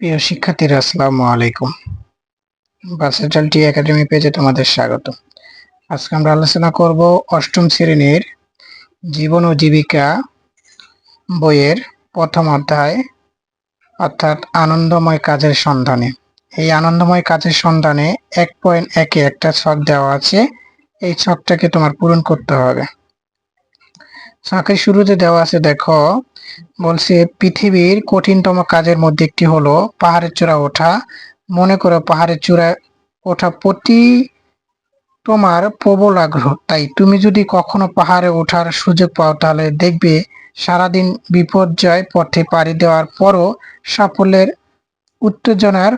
প্রিয় শিক্ষার্থীরা, আসসালামু আলাইকুম। ভার্সেটাল টি একাডেমি পেজে তোমাদের স্বাগত। আজকে আমরা আলোচনা করব অষ্টম শ্রেণির জীবন ও জীবিকা বইয়ের প্রথম অধ্যায়, অর্থাৎ আনন্দময় কাজের সন্ধানে। এই আনন্দময় কাজের সন্ধানে এক পয়েন্ট একে একটা ছক দেওয়া আছে। এই ছকটাকে তোমার পূরণ করতে হবে। ছকের শুরুতে দেওয়া আছে, দেখো, বলছে, পৃথিবীর কঠিনতম কাজের মধ্যে একটি হলো পাহাড়ের চূড়া ওঠা। মনে করো পাহাড়ের চূড়া ওঠা প্রতি তোমার প্রবল আগ্রহ। তাই তুমি যদি কখনো পাহাড়ে ওঠার সুযোগ পাও, তাহলে দেখবে সারাদিন বিপর্যয় পথে পাড়ি দেওয়ার পরও সাফল্যের উত্তেজনার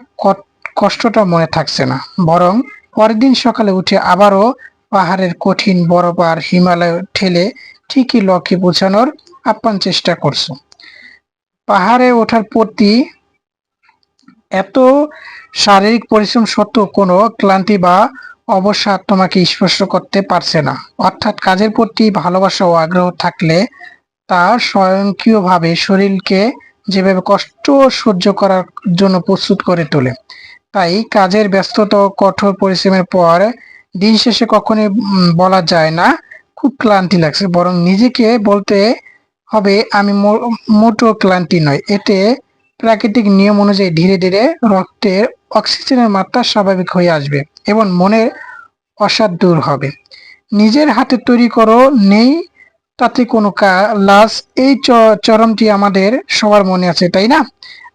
কষ্টটা মনে থাকছে না। বরং পরের দিন সকালে উঠে আবারও পাহাড়ের কঠিন বরফ আর হিমালয় ঠেলে ঠিকই লক্ষ্যে পৌঁছানোর আপ্রাণ চেষ্টা করছ। পাহাড়ে ওঠার প্রতি এত শারীরিক পরিশ্রম সত্ত্বেও কোনো ক্লান্তি বা অবসাদ তোমাকে স্পর্শ করতে পারছে না। অর্থাৎ কাজের প্রতি ভালোবাসা ও আগ্রহ থাকলে তা স্বয়ংক্রিয়ভাবে শরীরকে যেভাবে কষ্ট সহ্য করার জন্য প্রস্তুত করে তোলে। তাই কাজের ব্যস্ততা কঠোর পরিশ্রমের পর দিন শেষে কখনোই বলা যায় না খুব ক্লান্তি লাগছে, বরং নিজেকে বলতে হবে আমি মোটো ক্লান্তি নয় এতে প্রাকৃতিক নিয়ম অনুযায়ী ধীরে ধীরে রক্তের অক্সিজেনের মাত্রা স্বাভাবিক হয়ে আসবে এবং মনের অসাদ দূর হবে। নিজের হাতে তৈরি করো, নেই তাতে কোনো লাজ এই চরমটি আমাদের সবার মনে আছে, তাই না?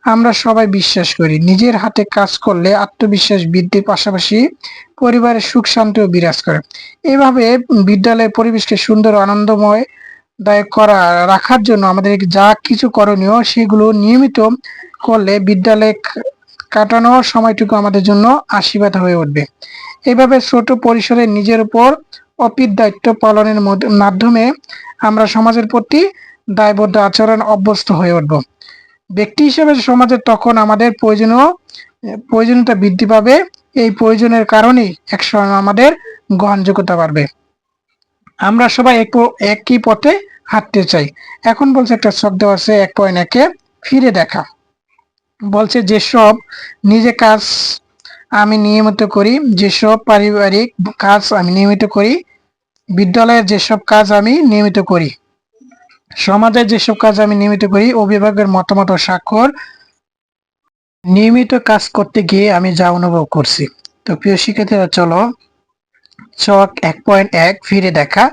আমরা সবাই বিশ্বাস করি, নিজের হাতে কাজ করলে আত্মবিশ্বাস বৃদ্ধির পাশাপাশি পরিবারের সুখ শান্তিও বিরাজ করে। এভাবে বিদ্যালয়ের পরিবেশকে সুন্দর, আনন্দময় দায়ক করা, রাখার জন্য আমাদের যা কিছু করণীয় সেগুলো নিয়মিত করলে বিদ্যালয়ে কা- কাটানোর সময়টুকু আমাদের জন্য আশীর্বাদ হয়ে উঠবে। এভাবে ছোট পরিসরে নিজের উপর অপিত দায়িত্ব পালনের মধ্য- মাধ্যমে আমরা সমাজের প্রতি দায়বদ্ধ আচরণ অভ্যস্ত হয়ে উঠব। ব্যক্তি হিসেবে সমাজে তখন আমাদের প্রয়োজনীয় প্রয়োজনীয়তা বৃদ্ধি পাবে। এই প্রয়োজনের কারণেই একসময় আমাদের গ্রহণযোগ্যতা বাড়বে। আমরা সবাই এক একই পথে হাঁটতে চাই। এখন বলছে একটা দেওয়া আছে এক পয়েন্ট একে, ফিরে দেখা। বলছে যেসব নিজে কাজ আমি নিয়মিত করি, যেসব পারিবারিক কাজ আমি নিয়মিত করি, বিদ্যালয়ের যেসব কাজ আমি নিয়মিত করি সমাজের যেসব কাজ আমি নিয়মিত করি অভিভাবকের মতামত ও স্বাক্ষর নিয়মিত কাজ করতে গিয়ে আমি যা অনুভব করছি। তো প্রিয় শিক্ষার্থীরা, চলো ছক এক পয়েন্ট এক ফিরে দেখা।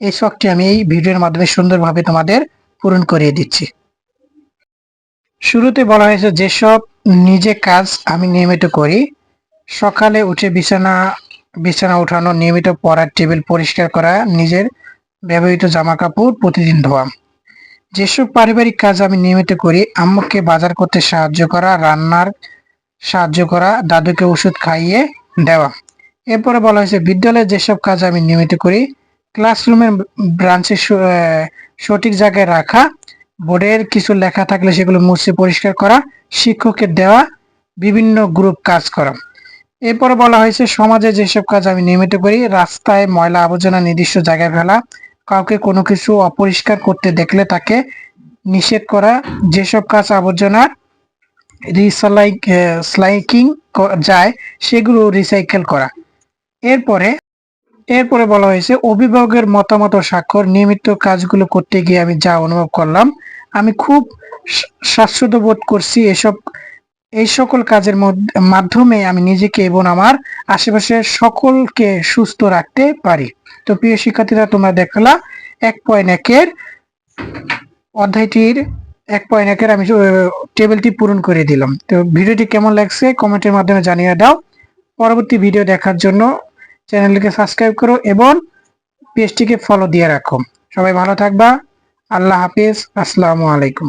এই ছকটি আমি এই ভিডিওর মাধ্যমে সুন্দরভাবে তোমাদের পূরণ করিয়ে দিচ্ছি। শুরুতে বলা হয়েছে, যেসব নিজে কাজ আমি নিয়মিত করি, সকালে উঠে বিছানা বিছানা উঠানো, নিয়মিত পড়ার টেবিল পরিষ্কার করা, নিজের ব্যবহৃত জামা কাপড় প্রতিদিন ধোয়া। যেসব পারিবারিক কাজ আমি নিয়মিত করি, আম্মুকে বাজার করতে সাহায্য করা, রান্নার সাহায্য করা, দাদুকে ওষুধ খাইয়ে দেওয়া। এরপরে বলা হয়েছে, বিদ্যালয়ে যেসব কাজ আমি নিয়মিত করি, ক্লাসরুমের ব্রাঞ্চে সঠিক জায়গায় রাখা, বোর্ডের কিছু লেখা থাকলে সেগুলো মুছে পরিষ্কার করা, শিক্ষকের দেওয়া, বিভিন্ন গ্রুপ কাজ করা। এরপরে বলা হয়েছে, সমাজে যেসব কাজ আমি নিয়মিত করি, রাস্তায় ময়লা আবর্জনা নির্দিষ্ট জায়গায় ফেলা কাউকে কোনো কিছু অপরিষ্কার করতে দেখলে তাকে নিষেধ করা, যেসব কাজ আবর্জনা রিসাইক স্লাইকিং যায়, সেগুলো রিসাইকেল করা। এরপরে এরপরে বলা হয়েছে, অভিভাবকের মতামত স্বাক্ষর নিয়মিত কাজগুলো করতে গিয়ে আমি যা অনুভব করলাম, আমি খুব স্বা- স্বাচ্ছন্দ্য বোধ করছি এসব, এই সকল কাজের মধ্য- মাধ্যমে আমি নিজেকে এবং আমার আশেপাশের সকলকে সুস্থ রাখতে পারি। তো প্রিয় শিক্ষার্থীরা, তোমরা দেখলা, এক পয়েন্ট একের অধ্যায়টির এক পয়েন্ট একের আমি টেবিলটি পূরণ করে দিলাম। তো ভিডিওটি কেমন লাগছে কমেন্টের মাধ্যমে জানিয়ে দাও। পরবর্তী ভিডিও দেখার জন্য চ্যানেলটিকে সাবস্ক্রাইব করো এবং পেজটিকে ফলো দিয়ে রাখো। সবাই ভালো থাকবা। আল্লাহ হাফিজ। আসসালামু আলাইকুম।